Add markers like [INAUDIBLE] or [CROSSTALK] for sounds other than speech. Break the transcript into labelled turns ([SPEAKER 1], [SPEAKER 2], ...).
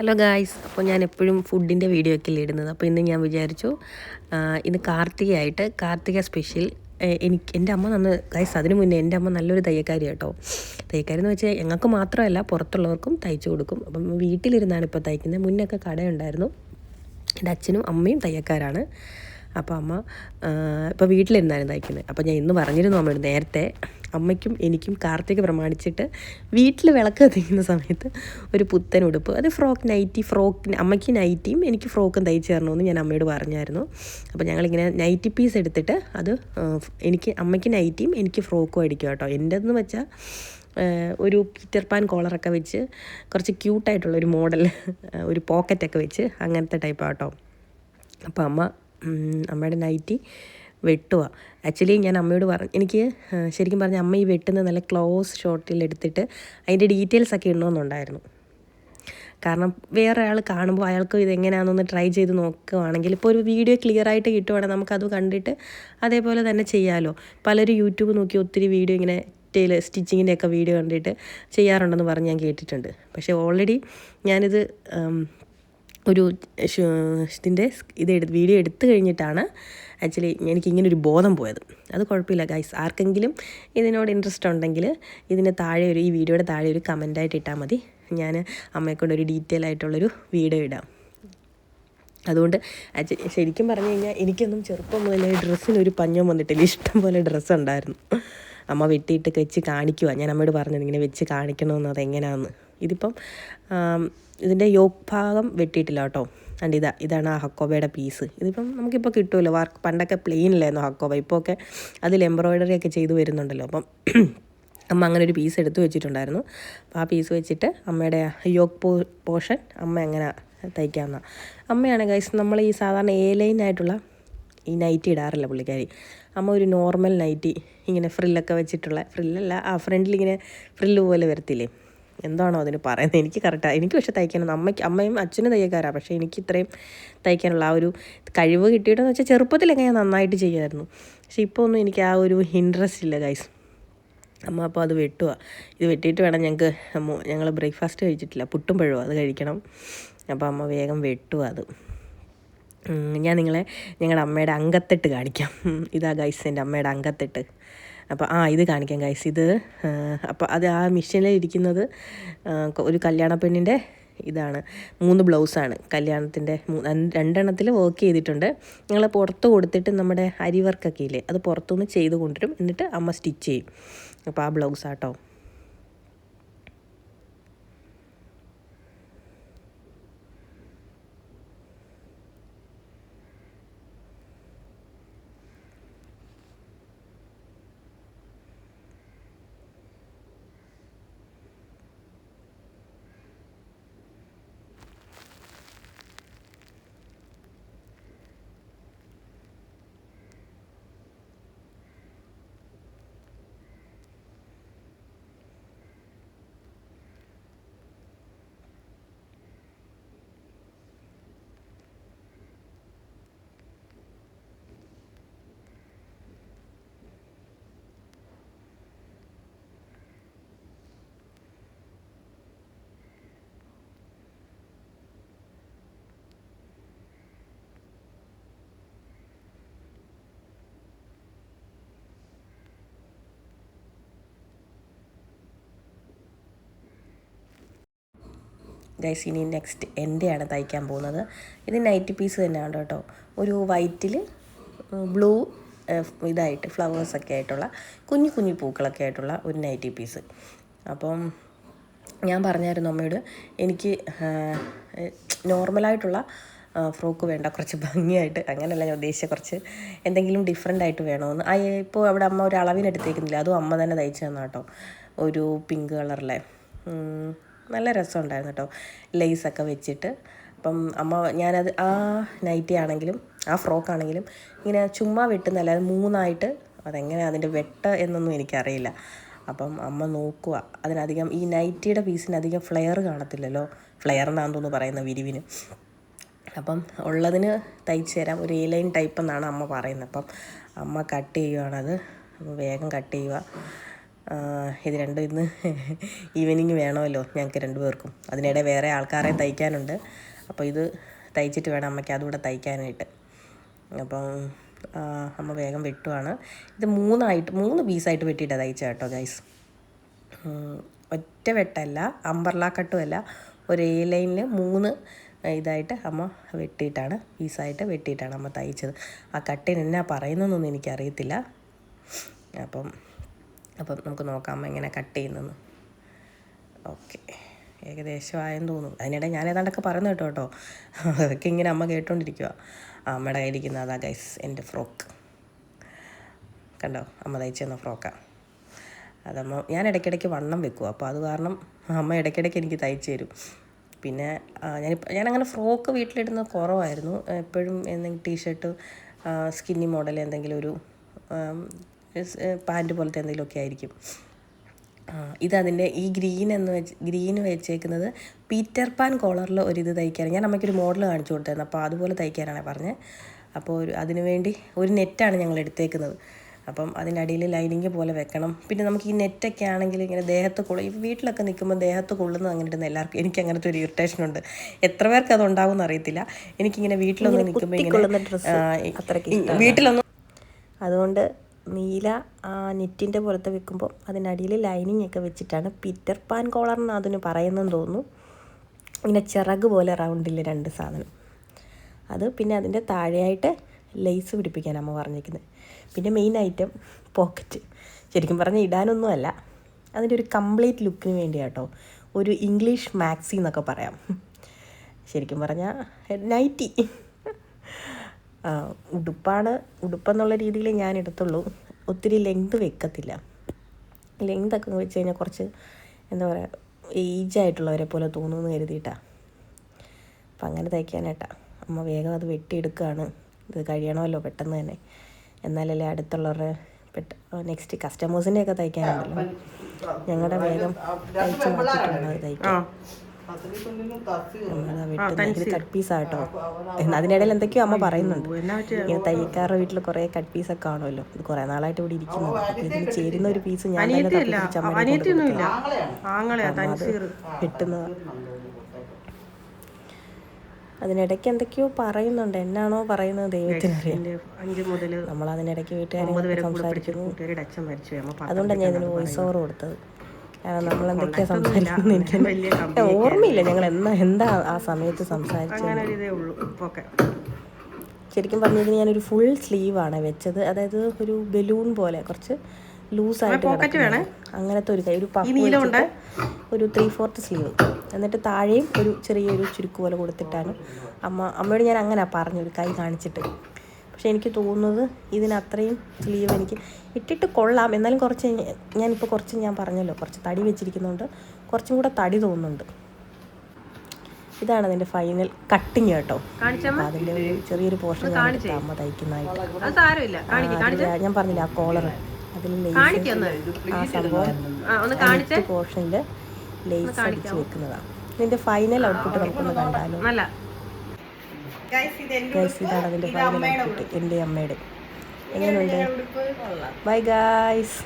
[SPEAKER 1] Hello guys അപ്പോൾ ഞാൻ എപ്പോഴും ഫുഡിന്റെ വീഡിയോ ഒക്കെ ഇടുന്നത്. അപ്പോൾ ഇന്ന് ഞാൻ വിചാരിച്ചു ഇന്ന് കാർത്തികയായിട്ട് കാർത്തിക സ്പെഷ്യൽ എനിക്ക് എന്റെ അമ്മ നന്ന് ഗൈസ് അതിന് മുന്നേ എന്റെ അമ്മ നല്ലൊരു തയ്യക്കാരി കേട്ടോ. തയ്യക്കാരി എന്ന് വെച്ചാൽ ഞങ്ങൾക്ക് മാത്രമല്ല പുറത്തുള്ളവർക്കും തയ്ച്ചു കൊടുക്കും. അപ്പം വീട്ടിലിരുന്നാണ് ഇപ്പോൾ തയ്ക്കുന്നത്. മുന്നൊക്കെ കടയുണ്ടായിരുന്നു. എന്റെ അച്ഛനും അമ്മയും തയ്യക്കാരാണ് അപ്പോൾ അമ്മ ഇപ്പോൾ വീട്ടിലിരുന്നായിരുന്നു തയ്ക്കുന്നത് അപ്പോൾ ഞാൻ ഇന്ന് പറഞ്ഞിരുന്നു അമ്മയോട് നേരത്തെ അമ്മയ്ക്കും എനിക്കും കാർത്തിക പ്രമാണിച്ചിട്ട് വീട്ടിൽ വിളക്ക് കത്തിക്കുന്ന സമയത്ത് ഒരു പുത്തൻ ഉടുപ്പ് അത് ഫ്രോക്ക് നൈറ്റി ഫ്രോക്ക് അമ്മയ്ക്ക് നൈറ്റിയും എനിക്ക് ഫ്രോക്കും തയ്ച്ച് തരണമെന്ന് ഞാൻ അമ്മയോട് പറഞ്ഞായിരുന്നു. അപ്പോൾ ഞങ്ങളിങ്ങനെ നൈറ്റി പീസ് എടുത്തിട്ട് അത് എനിക്ക് അമ്മയ്ക്ക് നൈറ്റിയും എനിക്ക് ഫ്രോക്കും അടിക്കും കേട്ടോ. എന്റെതെന്ന് വെച്ചാൽ ഒരു പീറ്റർ പാൻ കോളറൊക്കെ വെച്ച് കുറച്ച് ക്യൂട്ടായിട്ടുള്ള ഒരു മോഡൽ ഒരു പോക്കറ്റൊക്കെ വെച്ച് അങ്ങനത്തെ ടൈപ്പ് ആട്ടോ അപ്പോൾ അമ്മ അമ്മയുടെ നൈറ്റി വെട്ടുക ആക്ച്വലി ഞാൻ അമ്മയോട് പറഞ്ഞു എനിക്ക് ശരിക്കും പറഞ്ഞാൽ അമ്മ ഈ വെട്ടുന്ന നല്ല ക്ലോസ് ഷോട്ടിൽ എടുത്തിട്ട് അതിന്റെ ഡീറ്റെയിൽസ് ഒക്കെ ഇടണമെന്നുണ്ടായിരുന്നു. കാരണം വേറെ ആൾ കാണുമ്പോൾ അയാൾക്ക് ഇത് എങ്ങനെയാണെന്നൊന്ന് ട്രൈ ചെയ്ത് നോക്കുകയാണെങ്കിൽ ഇപ്പോൾ ഒരു വീഡിയോ ക്ലിയർ ആയിട്ട് കിട്ടുവാണെങ്കിൽ നമുക്കത് കണ്ടിട്ട് അതേപോലെ തന്നെ ചെയ്യാമല്ലോ പലരും യൂട്യൂബ് നോക്കി ഒത്തിരി വീഡിയോ ഇങ്ങനെ ടൈൽ സ്റ്റിച്ചിങ്ങിന്റെ ഒക്കെ വീഡിയോ കണ്ടിട്ട് ചെയ്യാറുണ്ടെന്ന് പറഞ്ഞ് ഞാൻ കേട്ടിട്ടുണ്ട്. പക്ഷേ ഓൾറെഡി ഞാനിത് ഒരു ഇതിന്റെ ഇത് എടുത്ത് വീഡിയോ എടുത്തു കഴിഞ്ഞിട്ടാണ് ആക്ച്വലി എനിക്ക് ഇങ്ങനെ ഒരു ബോധം പോയത്. അത് കുഴപ്പമില്ല ഗൈസ്. ആർക്കെങ്കിലും ഇതിനോട് ഇൻട്രസ്റ്റ് ഉണ്ടെങ്കിൽ ഇതിന് താഴെ ഒരു ഈ വീഡിയോയുടെ താഴെ ഒരു കമന്റായിട്ട് ഇട്ടാൽ മതി. ഞാൻ അമ്മയെക്കൊണ്ട് ഒരു ഡീറ്റെയിൽ ആയിട്ടുള്ളൊരു വീഡിയോ ഇടാം. അതുകൊണ്ട് ശരിക്കും പറഞ്ഞു കഴിഞ്ഞാൽ എനിക്കൊന്നും ചെറുപ്പം മുതലേ ഡ്രസ്സിന് ഒരു പഞ്ഞം വന്നിട്ടില്ല. ഇഷ്ടം പോലെ ഡ്രസ്സ് ഉണ്ടായിരുന്നു അമ്മ വെട്ടിയിട്ട് വെച്ച് കാണിക്കുക ഞാൻ അമ്മയോട് പറഞ്ഞത് ഇങ്ങനെ വെച്ച് കാണിക്കണമെന്ന് അത് എങ്ങനെയാണെന്ന് ഇതിപ്പം ഇതിന്റെ യോക്ക് ഭാഗം വെട്ടിയിട്ടില്ല കേട്ടോ. ആൻഡ് ഇതാ ഇതാണ് ആ ഹക്കോബയുടെ പീസ്. ഇതിപ്പം നമുക്കിപ്പോൾ കിട്ടുമല്ലോ വർക്ക് പണ്ടൊക്കെ പ്ലെയിൻ അല്ലായിരുന്നു ഹക്കോബ. ഇപ്പോൾ ഒക്കെ അതിൽ എംബ്രോയ്ഡറി ഒക്കെ ചെയ്തു വരുന്നുണ്ടല്ലോ. അപ്പം [CLEARS THROAT] അമ്മ അങ്ങനെ ഒരു പീസ് എടുത്തു വെച്ചിട്ടുണ്ടായിരുന്നു. അപ്പോൾ ആ പീസ് വെച്ചിട്ട് അമ്മയുടെ യോക്ക് പോ പോർഷൻ അമ്മ അങ്ങനെ തയ്ക്കാമെന്ന. അമ്മയാണ് ഗൈസ് നമ്മൾ ഈ സാധാരണ എ ലൈൻ ആയിട്ടുള്ള ഈ നൈറ്റി ഇടാറില്ല പുള്ളിക്കാരി. അമ്മ ഒരു നോർമൽ നൈറ്റി ഇങ്ങനെ ഫ്രില്ലൊക്കെ വെച്ചിട്ടുള്ള ഫ്രില്ലല്ല ആ ഫ്രണ്ടിൽ ഇങ്ങനെ ഫ്രില്ല് പോലെ വരത്തില്ലേ? എന്താണോ അതിന് പറയുന്നത്? എനിക്ക് കറക്റ്റാണ് എനിക്ക് പക്ഷേ തയ്ക്കാനൊന്നും അമ്മയ്ക്ക് അമ്മയും അച്ഛനും തയ്യക്കാരാണ് പക്ഷേ എനിക്ക് ഇത്രയും തയ്ക്കാനുള്ള ആ ഒരു കഴിവ് കിട്ടിയിട്ടെന്ന് വെച്ചാൽ ചെറുപ്പത്തിലൊക്കെ ഞാൻ നന്നായിട്ട് ചെയ്യുമായിരുന്നു. പക്ഷേ ഇപ്പോൾ ഒന്നും എനിക്ക് ആ ഒരു ഇൻട്രസ്റ്റ് ഇല്ല ഗൈസ് അമ്മ അപ്പോൾ അത് വെട്ടുക ഇത് വെട്ടിയിട്ട് വേണം ഞങ്ങൾക്ക് ഞങ്ങൾ ബ്രേക്ക്ഫാസ്റ്റ് കഴിച്ചിട്ടില്ല. പുട്ടും പഴവും അത് കഴിക്കണം. അപ്പോൾ അമ്മ വേഗം വെട്ടുക അത്. ഞാൻ നിങ്ങളെ ഞങ്ങളുടെ അമ്മയുടെ അങ്കത്തെട്ട് കാണിക്കാം. ഇതാ ഗൈസ് എന്റെ അമ്മയുടെ അങ്കത്തെട്ട്. അപ്പോൾ ആ ഇത് കാണിക്കാം ഗൈസ് ഇത് അപ്പോൾ അത് ആ മിഷനിൽ ഇരിക്കുന്നത് ഒരു കല്യാണ പെണ്ണിന്റെ ഇതാണ്. മൂന്ന് ബ്ലൗസാണ് കല്യാണത്തിന്റെ രണ്ടെണ്ണത്തിൽ വർക്ക് ചെയ്തിട്ടുണ്ട്. ഞങ്ങൾ പുറത്ത് കൊടുത്തിട്ട് നമ്മുടെ അരി വർക്കൊക്കെ ഇല്ലേ അത് പുറത്തുനിന്ന് ചെയ്ത് കൊണ്ടുവരും. എന്നിട്ട് അമ്മ സ്റ്റിച്ച് ചെയ്യും. അപ്പോൾ ആ ബ്ലൗസാട്ടോ ഗൈസ് ഇനി നെക്സ്റ്റ് എന്റെയാണ് തയ്ക്കാൻ പോകുന്നത്. ഇത് നൈറ്റ് പീസ് തന്നെയാണ് കേട്ടോ. ഒരു വൈറ്റിൽ ബ്ലൂ ഇതായിട്ട് ഫ്ലവേഴ്സൊക്കെ ആയിട്ടുള്ള കുഞ്ഞു കുഞ്ഞു പൂക്കളൊക്കെ ആയിട്ടുള്ള ഒരു നൈറ്റി പീസ് അപ്പം ഞാൻ പറഞ്ഞായിരുന്നു അമ്മയോട് എനിക്ക് നോർമലായിട്ടുള്ള ഫ്രോക്ക് വേണ്ട കുറച്ച് ഭംഗിയായിട്ട്. അങ്ങനെയല്ല ഞാൻ ഉദ്ദേശിച്ച കുറച്ച് എന്തെങ്കിലും ഡിഫറെന്റ് ആയിട്ട് വേണമെന്ന് ആ ഇപ്പോൾ അവിടെ അമ്മ ഒരു അളവിനെടുത്തേക്കുന്നില്ല അതും അമ്മ തന്നെ തയ്ച്ചു തന്നാട്ടോ ഒരു പിങ്ക് കളറിലെ നല്ല രസമുണ്ടായിരുന്നു കേട്ടോ. ലേസൊക്കെ വെച്ചിട്ട്. അപ്പം അമ്മ ഞാനത് ആ നൈറ്റി ആണെങ്കിലും ആ ഫ്രോക്ക് ആണെങ്കിലും ഇങ്ങനെ ചുമ്മാ വെട്ടുന്നല്ല അത് മൂന്നായിട്ട് അതെങ്ങനെ അതിന്റെ വെട്ട എന്നൊന്നും എനിക്കറിയില്ല. അപ്പം അമ്മ നോക്കുക അതിനധികം ഈ നൈറ്റിയുടെ പീസിന് അധികം ഫ്ലെയർ കാണത്തില്ലല്ലോ. ഫ്ലെയർ എന്നാന്ന് തോന്നുന്നു പറയുന്ന വിരിവിന്. അപ്പം ഉള്ളതിന് തയ്ച്ചു തരാം. ഒരു എ ലൈൻ ടൈപ്പ് എന്നാണ് അമ്മ പറയുന്നത്. അപ്പം അമ്മ കട്ട് ചെയ്യുവാണത്. അപ്പോൾ വേഗം കട്ട് ചെയ്യുക ഇത് രണ്ടും ഇന്ന് ഈവനിങ് വേണമല്ലോ ഞങ്ങൾക്ക് രണ്ടുപേർക്കും. അതിനിടെ വേറെ ആൾക്കാരെ തയ്ക്കാനുണ്ട്. അപ്പോൾ ഇത് തയ്ച്ചിട്ട് വേണം അമ്മയ്ക്ക് അതുകൂടെ തയ്ക്കാനായിട്ട്. അപ്പം അമ്മ വേഗം വെട്ടുവാണ്. ഇത് മൂന്നായിട്ട് മൂന്ന് പീസായിട്ട് വെട്ടിയിട്ടാണ് തയ്ച്ച കേട്ടോ ഗൈസ് ഒറ്റ വെട്ടല്ല അമ്പർലാ കട്ടുമല്ല ഒരു എ ലൈനിൽ മൂന്ന് ഇതായിട്ട് അമ്മ വെട്ടിയിട്ടാണ് പീസായിട്ട് വെട്ടിയിട്ടാണ് അമ്മ തയ്ച്ചത്. ആ കട്ടിന് എന്നാ പറയുന്നതെന്നൊന്നും എനിക്കറിയത്തില്ല. അപ്പം അപ്പം നമുക്ക് നോക്കാം എങ്ങനെ കട്ട് ചെയ്യുന്നതെന്ന് ഓക്കെ. ഏകദേശമായെന്ന് തോന്നുന്നു. അതിനിടെ ഞാൻ ഏതാണ്ടൊക്കെ പറയുന്നു കേട്ടോ കേട്ടോ. അതൊക്കെ ഇങ്ങനെ അമ്മ കേട്ടോണ്ടിരിക്കുക അമ്മയുടെ കയ്യിലിരിക്കുന്ന അതാ ഗൈസ് എന്റെ ഫ്രോക്ക്. കണ്ടോ? അമ്മ തയ്ച്ചു തന്ന ഫ്രോക്കാണ് അതമ്മ ഞാൻ ഇടയ്ക്കിടയ്ക്ക് വണ്ണം വെക്കും. അപ്പോൾ അത് കാരണം അമ്മ ഇടയ്ക്കിടയ്ക്ക് എനിക്ക് തയ്ച്ചു തരും. പിന്നെ ഞാൻ ഞാനങ്ങനെ ഫ്രോക്ക് വീട്ടിലിടുന്നത് കുറവായിരുന്നു. എപ്പോഴും എന്തെങ്കിലും ടീഷർട്ട് സ്കിന്നി മോഡൽ എന്തെങ്കിലും ഒരു പാന്റ് പോലത്തെ എന്തെങ്കിലുമൊക്കെ ആയിരിക്കും. ഇതതിന്റെ ഈ ഗ്രീൻ എന്ന് വെച്ച് ഗ്രീൻ വെച്ചേക്കുന്നത് പീറ്റർ പാൻ കോളറിൽ ഒരു ഇത് തയ്ക്കാനാണ്. ഞാൻ അമ്മയ്ക്കൊരു മോഡൽ കാണിച്ചു കൊടുത്തായിരുന്നു. അപ്പോൾ അതുപോലെ തയ്ക്കാനാണ് പറഞ്ഞത്. അപ്പോൾ ഒരു അതിനുവേണ്ടി ഒരു നെറ്റാണ് ഞങ്ങൾ എടുത്തേക്കുന്നത്. അപ്പം അതിന്റെ അടിയിൽ ലൈനിങ് പോലെ വെക്കണം. പിന്നെ നമുക്ക് ഈ നെറ്റൊക്കെ ആണെങ്കിൽ ഇങ്ങനെ ദേഹത്ത് കൊള്ളു ഈ വീട്ടിലൊക്കെ നിൽക്കുമ്പോൾ ദേഹത്ത് കൊള്ളുന്നത് അങ്ങനെ ഇടുന്ന എല്ലാവർക്കും എനിക്ക് അങ്ങനത്തെ ഒരു ഇറിറ്റേഷൻ ഉണ്ട്. എത്ര പേർക്ക് അത് ഉണ്ടാവും അറിയത്തില്ല. എനിക്കിങ്ങനെ വീട്ടിലൊന്നും നിൽക്കുമ്പോൾ ഇങ്ങനെ വീട്ടിലൊന്നും അതുകൊണ്ട് നീല നെറ്റിന്റെ പുറത്ത് വെക്കുമ്പോൾ അതിനടിയിൽ ലൈനിങ് ഒക്കെ വെച്ചിട്ടാണ് പിറ്റർ പാൻ കോളർ എന്ന് അതിന് പറയുന്നതെന്ന് തോന്നുന്നു. ഇങ്ങനെ ചിറക് പോലെ റൗണ്ടിൽ രണ്ട് സാധനം. അത് പിന്നെ അതിന്റെ താഴെയായിട്ട് ലേസ് പിടിപ്പിക്കാൻ അമ്മ പറഞ്ഞിരിക്കുന്നത് പിന്നെ മെയിൻ ഐറ്റം പോക്കറ്റ് ശരിക്കും പറഞ്ഞാൽ ഇടാനൊന്നുമല്ല. അതിന്റെ ഒരു കംപ്ലീറ്റ് ലുക്കിന് വേണ്ടിയാട്ടോ ഒരു ഇംഗ്ലീഷ് മാക്സി എന്നൊക്കെ പറയാം. ശരിക്കും പറഞ്ഞാൽ നൈറ്റി ഉടുപ്പാണ് ഉടുപ്പെന്നുള്ള രീതിയിൽ ഞാൻ എടുത്തുള്ളൂ ഒത്തിരി ലെങ്ത് വെക്കത്തില്ല. ലെങ്ത് ഒക്കെ വെച്ച് കഴിഞ്ഞാൽ കുറച്ച് എന്താ പറയുക ഏജ് ആയിട്ടുള്ളവരെ പോലെ തോന്നുമെന്ന് കരുതിയിട്ടാണ് അപ്പം അങ്ങനെ തയ്ക്കാനായിട്ടാ. അമ്മ വേഗം അത് വെട്ടിയെടുക്കുകയാണ് ഇത് കഴിയണമല്ലോ പെട്ടെന്ന് തന്നെ. എന്നാലല്ലേ അടുത്തുള്ളവരുടെ പെട്ട നെക്സ്റ്റ് കസ്റ്റമേഴ്സിന്റെയൊക്കെ തയ്ക്കാനുണ്ടല്ലോ. ഞങ്ങളുടെ വേഗം തയ്ച്ച് അത്. ഇത് കട്ട് പീസ് ആട്ടോ. അതിനിടയിൽ എന്തൊക്കെയോ അമ്മ പറയുന്നുണ്ട്. ഇങ്ങനെ തയ്യക്കാരുടെ വീട്ടിൽ കുറെ കട്ട് പീസ് ഒക്കെ കാണുമല്ലോ. ഇത് കുറെ നാളായിട്ട് ഇവിടെ ഇരിക്കുന്നു. ഇതിന് ചേരുന്ന ഒരു പീസ് ഞാൻ വെട്ടുന്നതാ അതിനിടയ്ക്ക് എന്തൊക്കെയോ പറയുന്നുണ്ട്. എന്നാണോ പറയുന്നത് ദൈവത്തിനറിയാം നമ്മൾ അതിനിടയ്ക്ക് വീട്ടുകാരെ സംസാരിക്കുന്നു. അതുകൊണ്ടാണ് ഞാൻ ഇതിന് വോയിസ് ഓവർ കൊടുത്തത്. നമ്മൾ എന്തൊക്കെയാ സംസാരിക്കുന്നത്? എനിക്ക് ഓർമ്മയില്ല ഞങ്ങൾ എന്നാ എന്താ ആ സമയത്ത് സംസാരിച്ചത്?
[SPEAKER 2] അങ്ങനെ പറഞ്ഞു കഴിഞ്ഞാൽ
[SPEAKER 1] ശരിക്കും ഞാനൊരു ഫുൾ സ്ലീവാണ് വെച്ചത്. അതായത് ഒരു ബലൂൺ പോലെ കുറച്ച് ലൂസായിട്ട് ആയിട്ട് അങ്ങനത്തെ ഒരു കൈ ഒരു വെച്ചിട്ട് ഒരു ത്രീ ഫോർത്ത് സ്ലീവ് എന്നിട്ട് താഴെയും ഒരു ചെറിയൊരു ചുരുക്ക് പോലെ കൊടുത്തിട്ടാണ്. അമ്മ അമ്മയോട് ഞാൻ അങ്ങനെ പറഞ്ഞു ഒരു കൈ കാണിച്ചിട്ട്. പക്ഷെ എനിക്ക് തോന്നുന്നത് ഇതിന് അത്രയും സ്ലീവ് എനിക്ക് ഇട്ടിട്ട് കൊള്ളാം. എന്നാലും കുറച്ച് ഞാനിപ്പോൾ കുറച്ച് ഞാൻ പറഞ്ഞല്ലോ കുറച്ച് തടി വെച്ചിരിക്കുന്നുണ്ട്. കുറച്ചും കൂടെ തടി തോന്നുന്നുണ്ട്. ഇതാണ് അതിന്റെ ഫൈനൽ കട്ടിങ് കേട്ടോ. അതിന്റെ ഒരു ചെറിയൊരു പോർഷൻ അമ്മ തയ്ക്കുന്നതായിട്ട്.
[SPEAKER 2] അത് സാരമില്ല. കാണിക്ക
[SPEAKER 1] അതിൽ ഞാൻ പറഞ്ഞില്ല ആ കോളർ അതിൽ
[SPEAKER 2] ലേസ്
[SPEAKER 1] ആ സംഭവം
[SPEAKER 2] ആ ഒന്ന് കാണിച്ചേ?
[SPEAKER 1] പോർഷനിൽ ലേസ് അടിച്ച് വെക്കുന്നതാണ് ഇതിന്റെ ഫൈനൽ ഔട്ട്പുട്ട് നമുക്കൊന്ന് കണ്ടാലോ.
[SPEAKER 2] നല്ല.
[SPEAKER 1] ഗൈസ് ഇതാണ് അതിന്റെ ഫൈനൽ ഔട്ട്പുട്ട് എന്റെ അമ്മയുടെ. എങ്ങനെയുണ്ട് ബൈ ഗായ്സ്